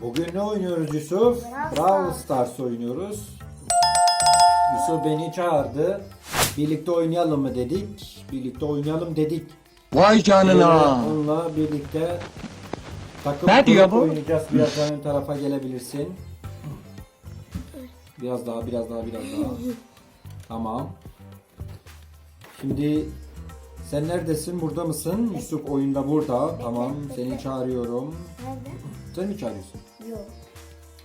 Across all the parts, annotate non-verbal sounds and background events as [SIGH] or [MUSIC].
Bugün ne oynuyoruz Yusuf? Brawl Brawl Stars. Stars oynuyoruz. Yusuf beni çağırdı. Birlikte oynayalım mı dedik. Birlikte oynayalım dedik. Vay canına. onunla birlikte takım Ne diyor bu? oynayacağız. Biraz daha ön tarafa gelebilirsin. Biraz daha, biraz daha, biraz daha. Tamam. Şimdi sen neredesin? Burada mısın? Yusuf oyunda burada. Tamam. Seni çağırıyorum. Nerede? Sen mi çağırıyorsun? Yok.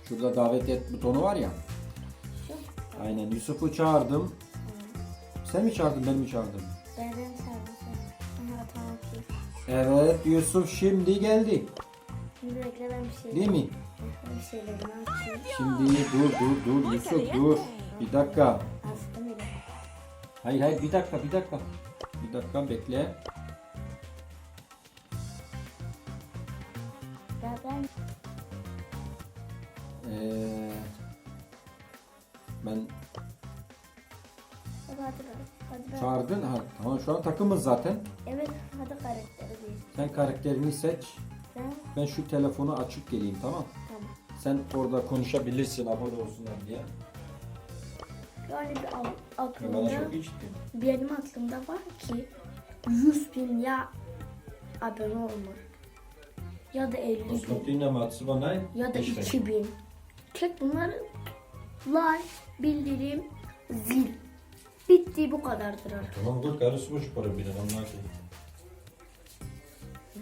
Şurada davet et butonu var ya. Şu. Aynen Yusuf'u çağırdım. Sen mi çağırdın ben mi çağırdım? Benden çağırdı sen. Aha tamam. Evet Yusuf şimdi geldi. Şimdi bekle ben bir şey. Değil mi? Bir açayım. Şimdi dur dur dur Yusuf dur. Bir dakika. Hayır hayır bir dakika bir dakika. Bir dakika bekle. Şu an takımız zaten. Evet hadi karakteri değil. Sen karakterini seç. Ben Ben şu telefonu açıp geleyim tamam. tamam. Sen orada konuşabilirsin abone olsunlar diye. Yani bir al- Bana aklımda çok iyi çıktı. benim aklımda var ki 100 bin ya abone olmak ya da 50 bin Osmanlı'nın amatsı bana ya da işte. 2000. Tek bunları like, bildirim, zil. Bitti bu kadardır artık. Tamam dur karısı boş para bir onlar ki.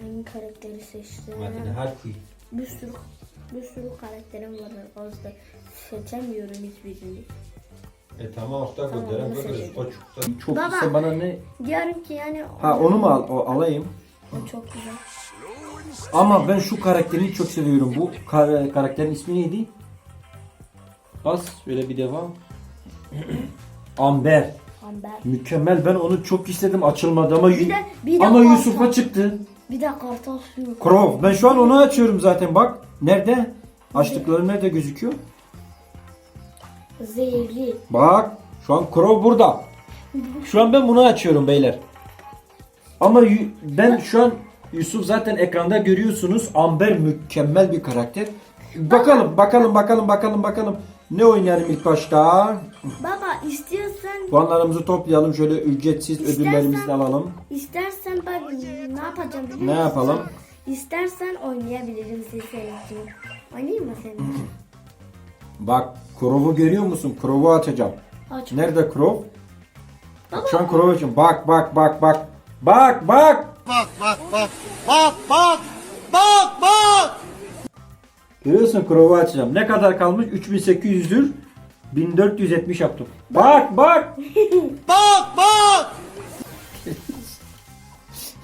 Hangi karakteri seçtim? Madine her kuy. Bir sürü bir sürü karakterim var fazla. Seçemiyorum hiçbirini. E tamam hafta Tamam, derim onu böyle seçelim. o çok çok Baba. ise bana ne? Diyorum ki yani Ha onu mu al, o, alayım? o çok güzel. Ama ben şu karakterini çok seviyorum. Bu kar- karakterin ismi neydi? Bas şöyle bir devam. Amber. Amber. Mükemmel. Ben onu çok istedim açılmadı ama Bir de- bir de ama. Yusuf'a çıktı. Bir de kartal suyu. Crow. Ben şu an onu açıyorum zaten bak. Nerede? Açtıkları nerede gözüküyor? Zehirli. Bak şu an Crow burada. Şu an ben bunu açıyorum beyler. Ama yu- ben şu an Yusuf zaten ekranda görüyorsunuz. Amber mükemmel bir karakter. Bakalım bakalım bakalım bakalım bakalım. Ne oynayalım ilk başta? Baba istiyorsan Puanlarımızı toplayalım. Şöyle ücretsiz İstersen- ödüllerimizi de alalım. istersen ben ne yapacağım biliyor Ne musun? yapalım? İstersen oynayabilirim siz senin için. Oynayayım mı senin için? Bak Crow'u görüyor musun? Crow'u açacağım. Aç. Nerede Crow? Şu an Crow için. Bak bak bak bak. Bak bak. Görüyorsun açacağım. Ne kadar kalmış? 3800'dür. 1470 yaptım. Bak bak.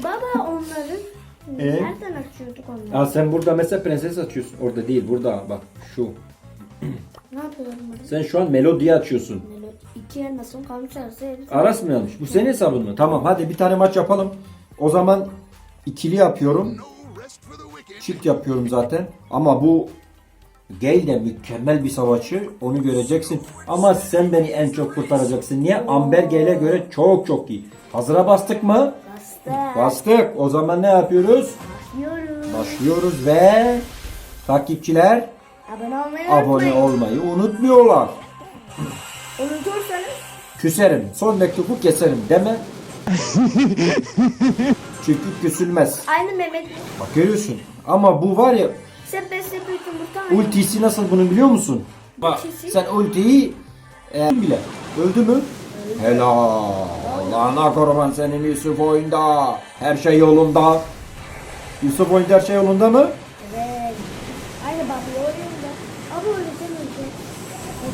Baba onları [LAUGHS] Ee? nereden açıyorduk onları? Aa, sen burada mesela prenses açıyorsun. Orada değil burada bak şu. [CLEARS THROAT] Ne yapıyorum ben? Sen şu an melodiyi açıyorsun. Melodi. İki yer nasıl kalmış arası. Aras mı yanlış? Bu senin hesabın mı? Tamam hadi bir tane maç yapalım. O zaman ikili yapıyorum. Çift yapıyorum zaten. Ama bu Gale de mükemmel bir savaşçı. Onu göreceksin. Ama sen beni en çok kurtaracaksın. Niye? Amber Gale'e göre çok çok iyi. Hazıra bastık mı? Bastı. Bastık. O zaman ne yapıyoruz? Başlıyoruz. Başlıyoruz ve takipçiler Abone olmayı abone unutmayın. olmayı unutmuyorlar. Unutursanız Küserim. Son mektubu keserim deme. [LAUGHS] Çünkü küsülmez. aynı Mehmet Bak görüyorsun. Ama bu var ya sepet sepet yumurta aynı. ultisi nasıl bunu biliyor musun? Bak Ultisi? sen ultiyi e, bile. Öldü mü? Helal. Allah'ına kurban senin Yusuf oyunda. Her şey yolunda. Yusuf oyunda her şey yolunda mı? Evet. Aynı Bobby oyunda. Ama öyle demeyecek.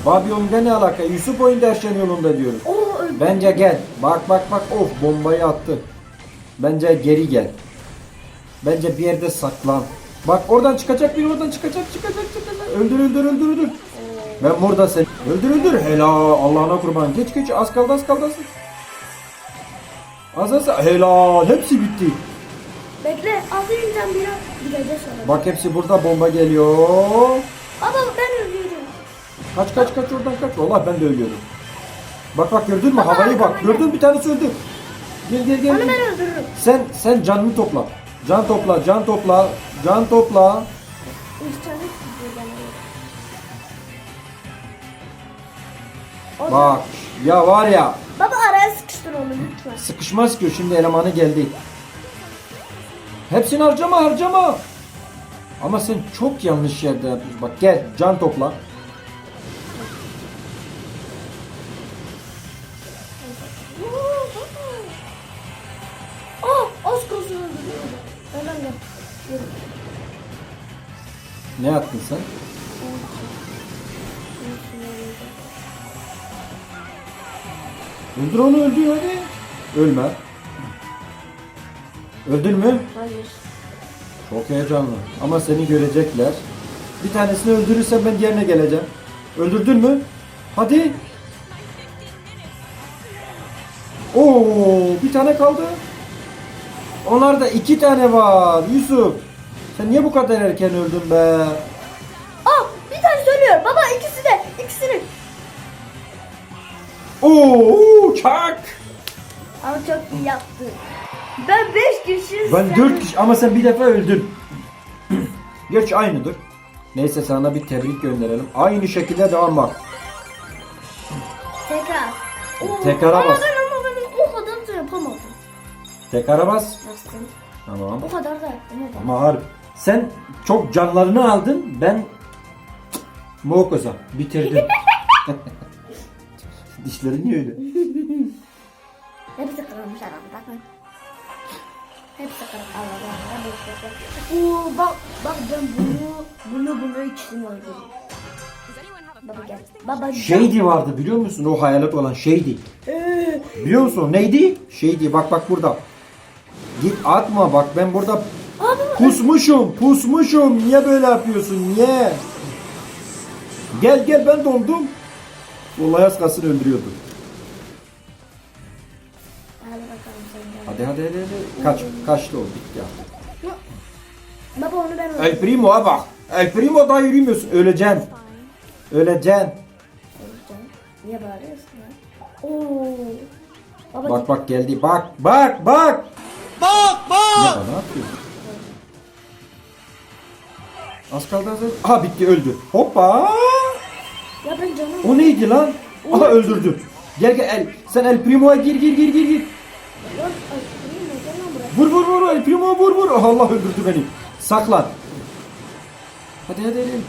Babi oyunda ne alaka? Yusuf oyunda her şey yolunda diyoruz. Oo öldü. Bence gel. Bak bak bak. Of bombayı attı. Bence geri gel. Bence bir yerde saklan. Bak oradan çıkacak bir oradan çıkacak çıkacak çıkacak. Öldür öldür öldür öldür. Ben burada sen. Öldür öldür. Helal Allah'ına kurban. Geç geç az kaldı az kaldı az. Az az helal hepsi bitti. Bekle can biraz. Gideceğiz sonra. Bak hepsi burada bomba geliyor. Baba ben ölüyorum. Kaç kaç kaç oradan kaç. Vallahi ben de ölüyorum. Bak bak gördün mü havayı bak. Gördün mü? bir tanesi öldü. Gel gel gel. Onu ben öldürürüm. Sen sen canını topla. Can topla, can topla, can topla. Bak ya var ya Baba araya sıkıştır onu lütfen. sıkışmaz ki şimdi elemanı geldi. Hepsini harcama harcama. Ama sen çok yanlış yerde yapıyorsun. Bak gel can topla. Ne yaptın sen? Öldür onu öldür hadi. Ölme. Öldün mü? Hayır. Çok heyecanlı. Ama seni görecekler. Bir tanesini öldürürsen ben diğerine geleceğim. Öldürdün mü? Hadi. Oo, bir tane kaldı. Onlarda iki tane var. Yusuf. Sen niye bu kadar erken öldün be? Aa bir tane söylüyor. Baba ikisi de. ikisini. Oo, çak. Ama çok iyi yaptı. Ben 5 kişi. Ben dört kişi ama sen bir defa öldün. [CLEARS THROAT] Geç aynıdır. Neyse sana bir tebrik gönderelim. Aynı şekilde devam bak. Tekrar. Oo, Tekrar ama bas. ama ben Tekrar bas. Bastım. Tamam. O kadar da yapamadım. Ama harbi. Sen çok canlarını aldın. Ben Mokoza bitirdim. [LAUGHS] [LAUGHS] Dişlerin niye öyle? Hepsi kırılmış arada. Bakın. Hepsi kırık. Kırık. Oo bak bak ben bunu bunu bunu ikisini öldürdüm. Baba gel. Baba Şeydi vardı biliyor musun? O hayalet olan şeydi. Ee, Biliyor musun? Neydi? Şeydi. Bak bak burada. Git atma bak ben burada abi pusmuşum. Pusmuşum. Niye böyle yapıyorsun? Niye? Gel gel ben doldum. Vallahi az kalsın öldürüyordu. Hadi bakalım sen gel. Hadi hadi hadi. hadi. Kaç. Kaçtı o. Bitti ya. Baba onu ben öldürdüm. El Primo'ya bak. El Primo daha yürümüyorsun. Öleceksin. Öleceksin. Niye bağırıyorsun lan? Oo. Baba Bak bak geldi. Bak bak bak. Bak bak. Ne, ne yapıyorsun? Az kaldı az kaldı. Aha bitti öldü. Hoppa. Ya ben canım. O neydi lan? Aha öldürdü. Gel gel El. Sen El Primo'ya gir gir gir gir gir. Vur vur vur El Primo vur vur. Ah, Allah öldürdü beni. Saklan. Hadi hadi hadi.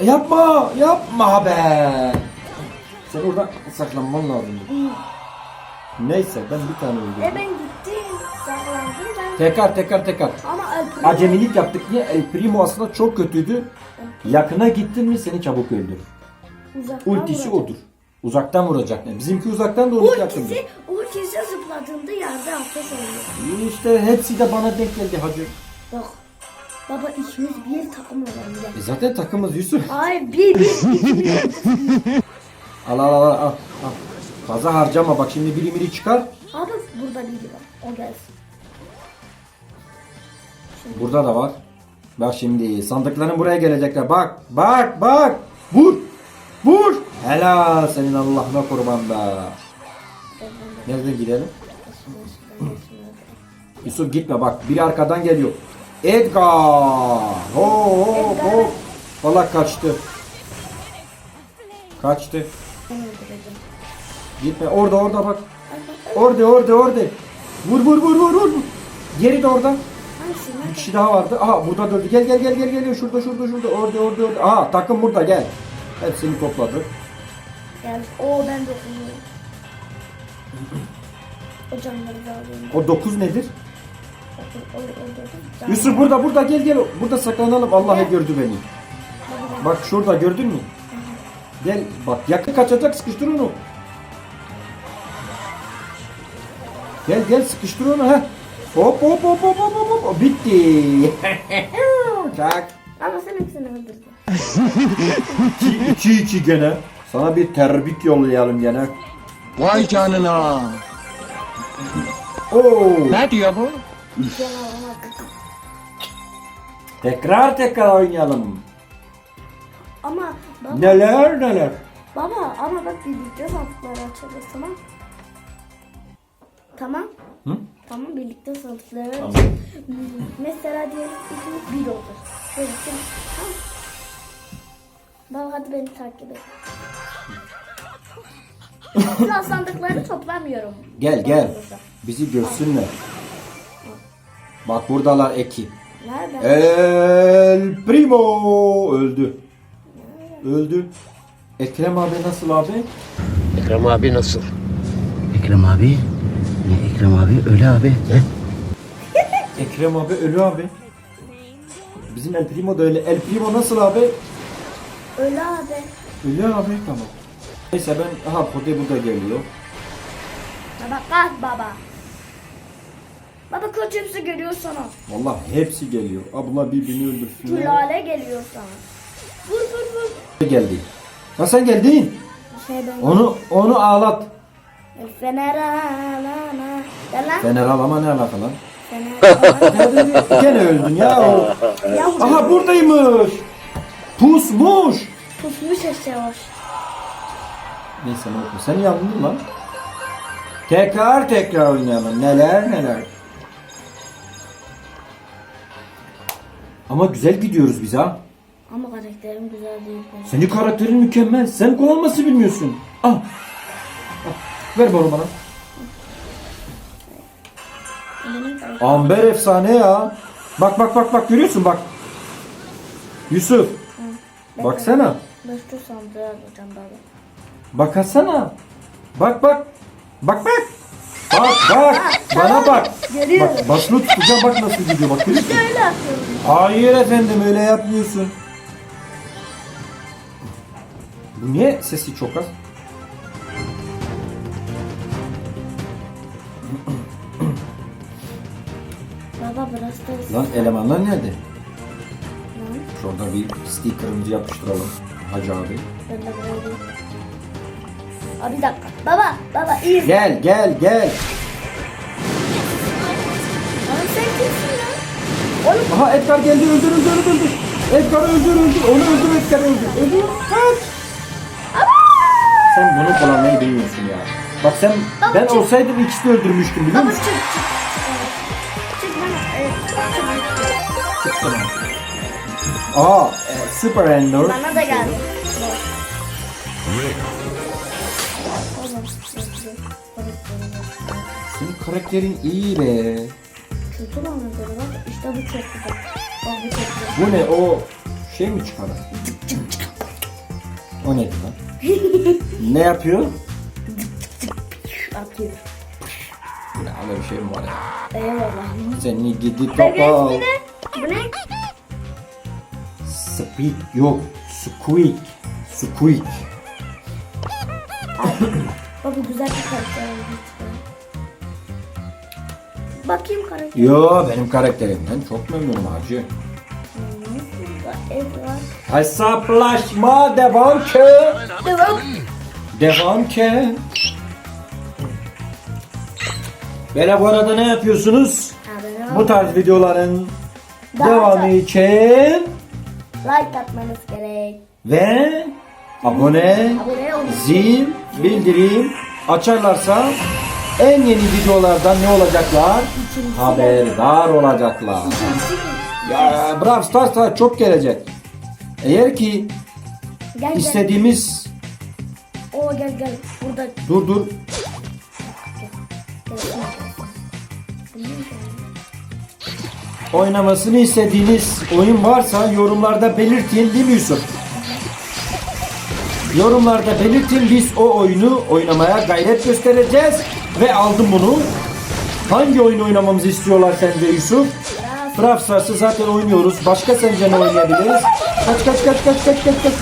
E, Yapma yapma be. Sen orada saklanman lazım. Neyse ben bir tane E öldürdüm. ben gittim. Saklandım ben. Tekrar tekrar tekrar. Ama El Primo. Acemilik yaptık diye El Primo aslında çok kötüydü. Yakına gittin mi seni çabuk öldürür. Uzaktan Ultisi vuracak. odur. Uzaktan vuracak. Yani bizimki uzaktan da onu yakındı. Ultisi, ultisi zıpladığında yerde ateş oluyor. İşte hepsi de bana denk geldi hacı. Bak. Baba ikimiz bir takım olalım. E zaten takımız Yusuf. Ay bir bir. [LAUGHS] Al al al al. al. Fazla harcama bak şimdi biri biri çıkar. Abi burada biri var. O gelsin. Burada da var. Bak şimdi sandıkların buraya gelecekler. Bak bak bak. Vur. Vur. Helal senin Allah'ına kurban be. Nereden gidelim? Yusuf gitme bak biri arkadan geliyor. Edgar. Ho ho ho. Valla kaçtı. Kaçtı. Gitme orada orada bak. Orada orada orada. Vur vur vur vur vur. Geri de orada. Bir kişi daha vardı. Aha burada dördü. Gel gel gel gel gel. Şurada şurada şurada. Orada orada orada. Aha takım burada gel. Hepsini topladı. Gel. Oo ben dokunuyorum. O canları da alayım. O dokuz nedir? O- Yusuf burada burada gel gel. Burada saklanalım. Allah gördü beni. Bak şurada gördün mü? Gel bak yakın kaçacak sıkıştır onu. Gel gel sıkıştır onu ha. Hop hop hop hop hop hop hop. Bitti. [LAUGHS] Çak. Ama sen hepsini öldürdün. 2 2 gene. Sana bir terbik yollayalım gene. Vay canına. Oo. Ne diyor bu? Tekrar tekrar oynayalım. Ama baba, Neler neler. baba ama bak birlikte sandıkları açacağız tamam. Tamam. Hı? Tamam birlikte sınıfları. Tamam. Hmm, Mesela diyelim ikimiz bir olur. Böyle kim? Tamam. Baba hadi beni takip et. Sıra sandıklarını toplamıyorum. Gel gel. Bizi görsünler. Bak buradalar ekip. Nerede? El Primo öldü. Öldü. Ekrem abi nasıl abi? Ekrem abi nasıl? Ekrem abi. Ne Ekrem abi? Öyle abi. Ne? [LAUGHS] Ekrem abi ölü abi. Bizim El Primo da öyle. El Primo nasıl abi? Öyle abi. Ölü abi tamam. Neyse ben aha Pode burada geliyor. Baba kalk baba. Baba koç hepsi geliyor sana. Vallahi hepsi geliyor. Abla birbirini öldürsünler. Külale geliyor sana. Vur vur vur. Geldi. Ha sen geldin. Şey ben. Onu onu ağlat. Fener alana. Lan. Fener ağlama ne alaka lan? Fener Gene öldün ya. o. Aha buradaymış. Pusmuş. Pusmuş aşağı. Neyse ne oldu? Sen yandın lan. Tekrar tekrar oynayalım. Neler neler. Ama güzel gidiyoruz biz ha. Ama karakterim güzel değil. Senin karakterin mükemmel. Sen kullanması bilmiyorsun. Al. Ver bunu bana. Amber efsane ya. Bak bak bak bak görüyorsun bak. Yusuf. Baksana. Başka sandığı alacağım baba. Bakasana. Bak bak. Bak bak. Bak bak. Bana bak. Görüyorum. Bak basılı tutacağım bak nasıl gidiyor bak görüyor musun? Öyle yapıyorum. Hayır efendim öyle yapmıyorsun. Bu niye sesi çok az? Da Lan elemanlar nerede? Şurada bir sticker'ımızı yapıştıralım. Hacı abi. Ben de buraya. Aa, bir dakika. Baba, baba iyi. Gel gel gel. Lan sen kimsin lan? Oğlum Aha Edgar geldi öldür öldür öldür. Edgar öldür öldür. Onu öldür Edgar öldür. Öldür. Kaç. Sen bunu kullanmayı bilmiyorsun ya. Bak sen ben olsaydım ikisi de öldürmüştüm biliyor musun? çık Çıktım. Aa, e, Super Ender. Bana da geldi. Oğlum, Senin karakterin iyi be. Kötü bak. İşte bu çok güzel. Bak bu çok güzel. Bu ne o şey mi çıkarır? O neydi lan? [LAUGHS] ne yapıyor? Atıyor. Ne öyle bir şey mi var ya? Eyvallah. Seni gidi Peki topal. Bu ne? Speak yok. Squeak. Squeak. [COUGHS] Baba güzel bir karakter. Bakayım karakter. Yo benim karakterimden çok memnunum hacı. Edward. Hesaplaşma devam ki. Devam. Devam ki. Böyle bu arada ne yapıyorsunuz? Bu tarz videoların Daha devamı çok. için Like atmanız gerek. ve abone, Abone olun. zil, bildirim açarlarsa en yeni videolardan ne olacaklar? Haberdar olacaklar. Ya Brawl Stars'a çok gelecek. Eğer ki Gel gel. istediğimiz Oo gel gel. Burada. dur dur oynamasını istediğiniz oyun varsa yorumlarda belirtin değil mi Yusuf? Yorumlarda belirtin biz o oyunu oynamaya gayret göstereceğiz ve aldım bunu. Hangi oyun oynamamızı istiyorlar sence Yusuf? Brawl Stars'ı zaten oynuyoruz. Başka sence ne oynayabiliriz? Kaç kaç kaç kaç kaç kaç kaç.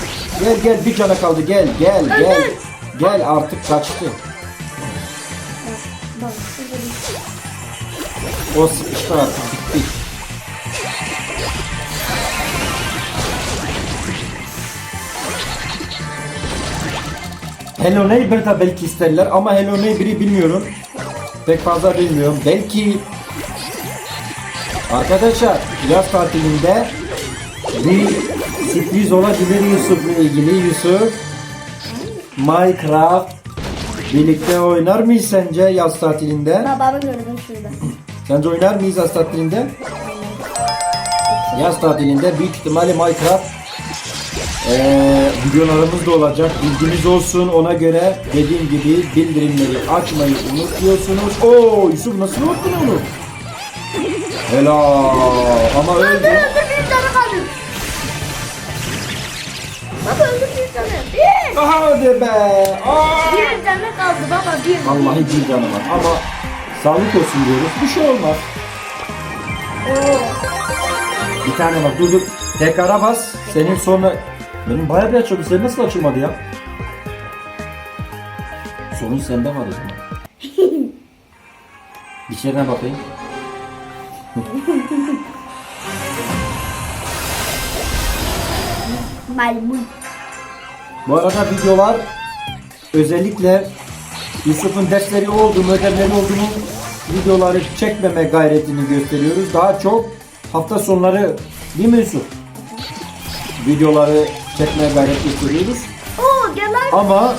Gel gel bir cana kaldı gel gel gel. Gel artık kaçtı. Bir O sıkıştı artık Hello Neighbor'da belki isterler ama Hello Neighbor'ı bilmiyorum. Pek fazla bilmiyorum. Belki arkadaşlar yaz tatilinde bir sürpriz olabilir Yusuf'la ilgili Yusuf. Minecraft birlikte oynar mıyız sence yaz tatilinde? babamı gördüm şurada. Sence oynar mıyız yaz tatilinde? Yaz tatilinde büyük ihtimalle Minecraft eee videolarımız da olacak. Bilginiz olsun ona göre dediğim gibi bildirimleri açmayı unutmuyorsunuz. Oo Yusuf nasıl unuttun onu? Helal ama öldü. dur bir tane kaldı. Baba öldür bir tane. Bir. Hadi be. Aa! Bir tane kaldı baba bir. Vallahi bir canı var ama sağlık olsun diyoruz. Bir şey olmaz. Oo. Bir tane var. Dur dur. Tekrara bas. Senin sonra... Benim bayağı bir açıldı. Senin nasıl açılmadı ya? Sorun sende var o zaman. [LAUGHS] şeyden bakayım. [LAUGHS] Maymun. Bu arada videolar özellikle Yusuf'un dersleri olduğunu, ödevleri olduğunu videoları çekmeme gayretini gösteriyoruz. Daha çok hafta sonları değil mi Yusuf? Videoları çekmeye gayret gösteriyoruz. Oo gel lan. Ama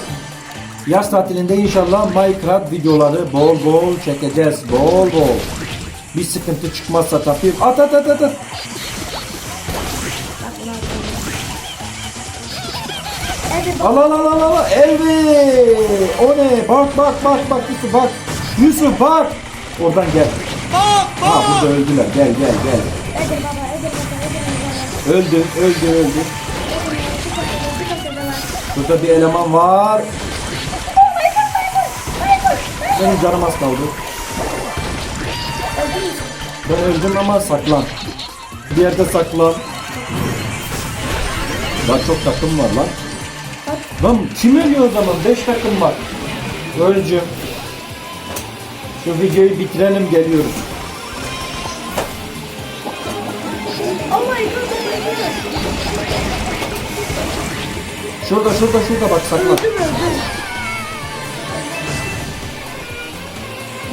yaz tatilinde inşallah Minecraft videoları bol bol çekeceğiz. Bol bol. Bir sıkıntı çıkmazsa tabii. At at at at. at. Bak. Al al al al al. Evet. O ne? Bak bak bak bak Yusuf bak. Yusuf bak. Oradan gel. Ha burada öldüler. Gel gel gel. Hadi baba hadi baba baba. Öldü öldü öldü. Burada bir eleman var. Benim canım az kaldı. Ben öldüm ama saklan. Bir yerde saklan. Lan çok takım var lan. Lan kim ölüyor o zaman? 5 takım var. Öleceğim. Şu videoyu bitirelim geliyoruz. Şurada şurada şurada bak saklan. Öldüm öldüm.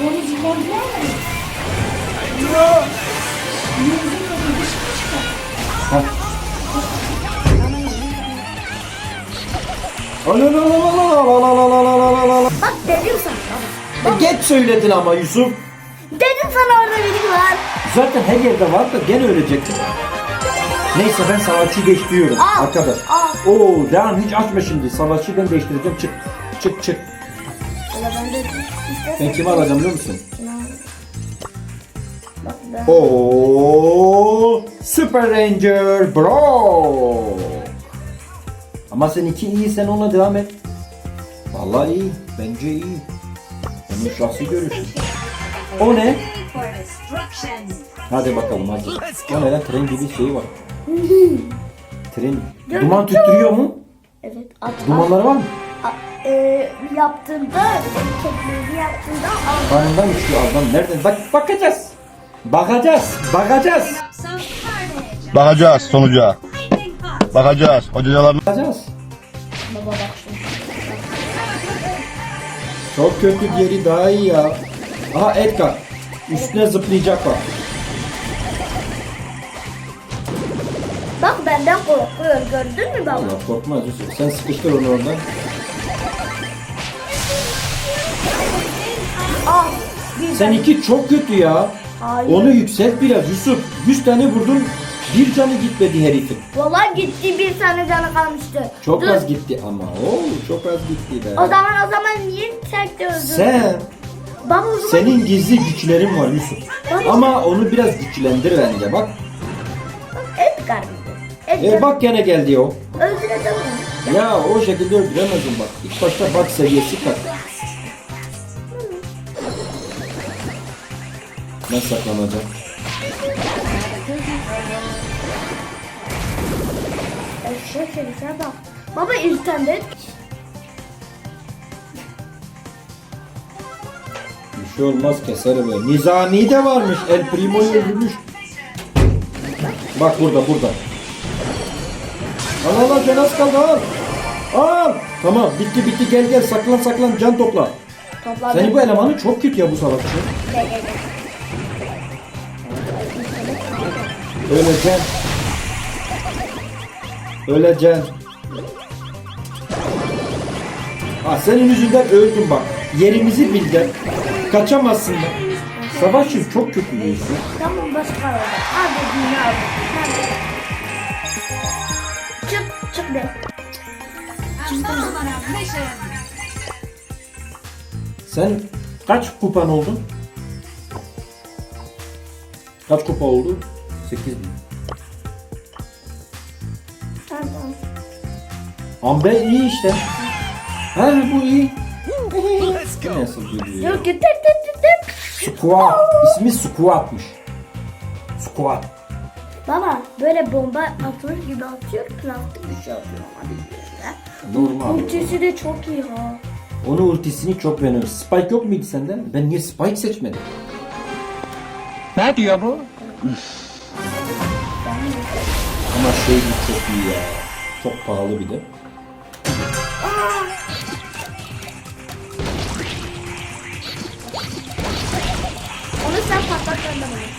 Boris Morgan. Heh. Al al al al al al al al al al al al al. Bak dedim sana baba. Geç söyledin ama Yusuf. Dedim sana orada biri var. Zaten her yerde var da gene ölecektin. Neyse ben savaşçı değiştiriyorum Al, arkadaş. al. Oo devam hiç açma şimdi. Savaşçı ben değiştireceğim. Çık. Çık çık. Ben de. Ben kimi alacağım biliyor musun? Bak ben. Oo Super Ranger Bro. Ama sen iki iyi sen ona devam et. Vallahi iyi. Bence iyi. Benim şahsi görüşüm. O ne? Hadi bakalım hadi. O ne lan tren gibi şey var. Tren. Duman tüttürüyor mu? Evet at. Dumanları var mı? at. E, yaptığında tekniğini yaptığında. Karnından çıkıyor adam. Nereden? Bak bakacağız. Bakacağız. Bakacağız. Bakacağız sonuca. Bakacağız. Hocalarına Bakacağız. Baba bak şimdi. Çok kötü diğeri daha iyi ya. Aha Edgar. Üstüne zıplayacak bak. Bak benden korkuyor gördün mü baba? Allah korkmaz Yusuf. Sen sıkıştır onu oradan. Al. Bir Seninki çok kötü ya. Hayır. Onu yükselt biraz Yusuf. 100 tane vurdun. Bir canı gitmedi herifin. Vallahi gitti bir tane canı kalmıştı. Çok Dur. az gitti ama. Oo çok az gitti be. O zaman o zaman niye tek de öldürdün? Sen Baba o zaman senin gizli güçlerin var Yusuf. Ama onu biraz güçlendir bence bak. E bak gene geldi o. Onu. Ya o şekilde öldüremezsin bak. İlk başta bak seviyesi kat. Ben saklanacağım. Eşek herife bak. Baba internet. Bir şey olmaz keser böyle. Nizami de varmış. El Primo'yu öldürmüş. Bak burada burada. Al al al can az kaldı al. Al. Tamam bitti bitti gel gel saklan saklan can topla. Topladım. Senin bu elemanı çok kötü ya bu savaşçı. Gel, gel, gel. Öleceksin. Öleceksin. Ha senin yüzünden öldüm bak. Yerimizi bildin. Kaçamazsın da. Savaşçı çok kötü isim. Tamam başka oldu. Al dediğini al. Çık de. Sen kaç kupan oldun? Kaç kupa oldu? 8 bin. Tamam. Ambe iyi işte. Ha bu iyi. Bu Nasıl geliyor? Yok git git git. Squat. İsmi Squat'mış. Squat. Baba böyle bomba atılır gibi atıyor. Plastik bir şey atıyor ama bilmiyorum. Normal. Ultisi de çok iyi ha. Onun ultisini çok beğeniyorum. Spike yok muydu senden? Ben niye Spike seçmedim? Ne diyor bu? Ama şey çok iyi ya. Çok pahalı bir de. Onu sen patlat ben de bana.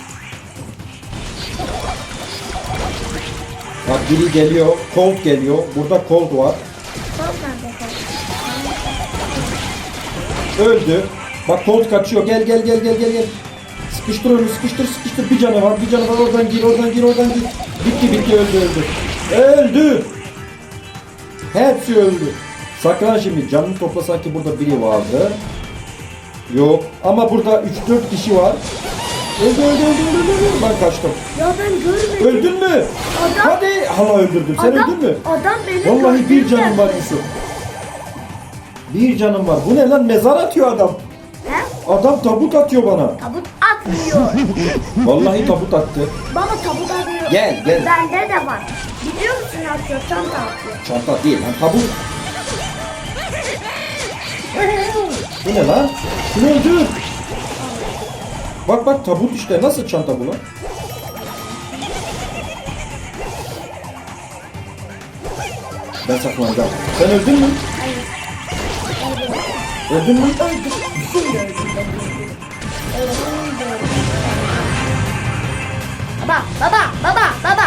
Bak biri geliyor. Colt geliyor. Burada Colt var. Nerede? Öldü. Bak Colt kaçıyor. Gel gel gel gel gel gel. Sıkıştır onu sıkıştır sıkıştır. Bir canı var. Bir canı var. Oradan gir oradan gir oradan gir. Bitti bitti öldü öldü. Öldü. Hepsi öldü. Saklan şimdi. Canını topla sanki burada biri vardı. Yok. Ama burada 3-4 kişi var. Öldü öldü öldü öldü. öldü. Ben kaçtım. Ya ben görmedim. Öldün mü? Adam- Hadi. Hala öldürdüm. Sen adam, öldün mü? Adam beni Vallahi bir canım var Yusuf. Bir canım var. Bu ne lan? Mezar atıyor adam. He? Adam tabut atıyor bana. Tabut atmıyor. [LAUGHS] Vallahi tabut attı. Baba tabut atmıyor. Gel, gel. Bende de var. Biliyor musun ne atıyor? Çanta atıyor. Çanta değil lan tabut. [LAUGHS] Bu ne lan? Şunu öldür. Bak bak tabut işte. Nasıl çanta bu lan? Ben saklanacağım. Sen öldün mü? Hayır. Öldün mü? Öldüm. Baba, baba, baba, baba.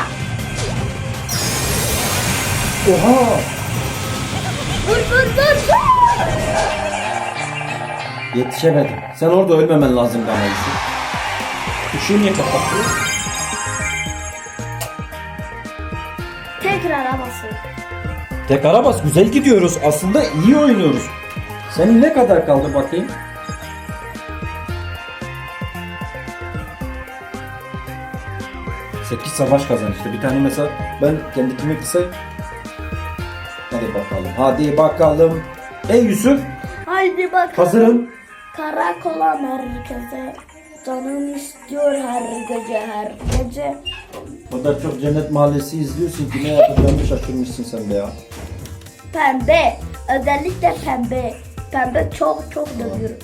Oha! Vur, vur, vur. Yetişemedim. Sen orada ölmemen lazım bana Işığı niye kapattın? Tekrar basın. Tekara bas. Güzel gidiyoruz. Aslında iyi oynuyoruz. Senin ne kadar kaldı bakayım? Sekiz savaş kazan işte. Bir tane mesela ben kendimi kısa... Hadi bakalım. Hadi bakalım. Ey Yusuf. Haydi bakalım. Hazırım. Karakola merkeze. Canım istiyor her gece her gece. O kadar çok Cennet Mahallesi izliyorsun ki ne yapacağını şaşırmışsın sen be ya. Pembe. Özellikle pembe. Pembe çok çok dövüyorum.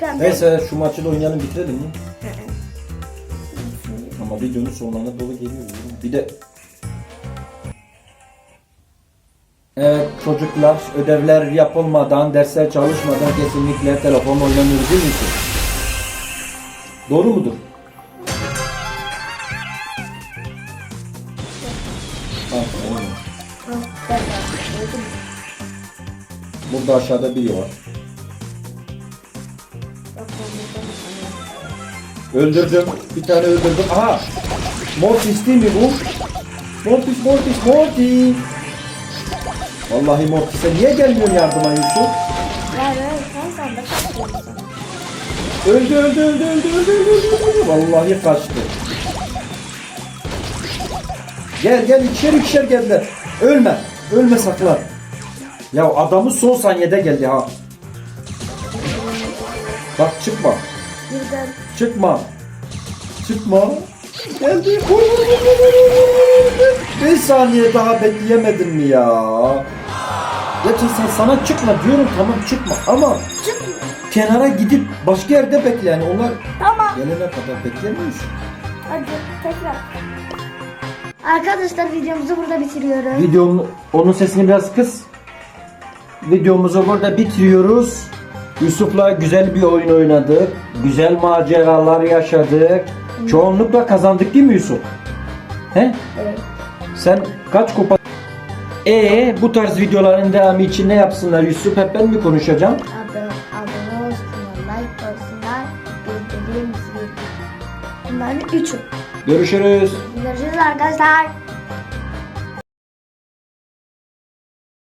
Pembe. Neyse şu maçı da oynayalım bitirelim mi? Ama videonun sonlarına değil mi? Bir de Evet çocuklar ödevler yapılmadan, dersler çalışmadan kesinlikle telefon oynamıyoruz değil mi? Doğru mudur? Tamam. Burada aşağıda biri var. Öldürdüm. Bir tane öldürdüm. Aha! Mortis değil mi bu? Mortis, Mortis, Mortis! Vallahi Mortis'e niye gelmiyorsun yardıma Yusuf? Ya ben sen atıyorum sana. Öldü, öldü, öldü, öldü, öldü, öldü, öldü, öldü. Vallahi kaçtı. Gel gel ikişer ikişer geldiler. Ölme. Ölme saklan. Ya adamı son saniyede geldi ha. Bak çıkma. Birden Çıkma. Çıkma. Geldi. Vur, vur, vur, vur, vur, vur. Bir saniye daha bekleyemedim mi ya? Gerçekten sana çıkma diyorum tamam çıkma ama çık. kenara gidip başka yerde bekle yani onlar Tamam. gelene kadar beklemiyorsun. Hadi tekrar. Arkadaşlar videomuzu burada bitiriyoruz. Videonun onun sesini biraz kıs. Videomuzu burada bitiriyoruz. Yusuf'la güzel bir oyun oynadık. Güzel maceralar yaşadık. Çoğunlukla kazandık değil mi Yusuf? He? Evet. Sen kaç kupa... Ee bu tarz videoların devamı için ne yapsınlar Yusuf? Hep ben mi konuşacağım? Abone, abone like olsunlar, bildirim zili. Bunların üçü. Görüşürüz. Görüşürüz arkadaşlar.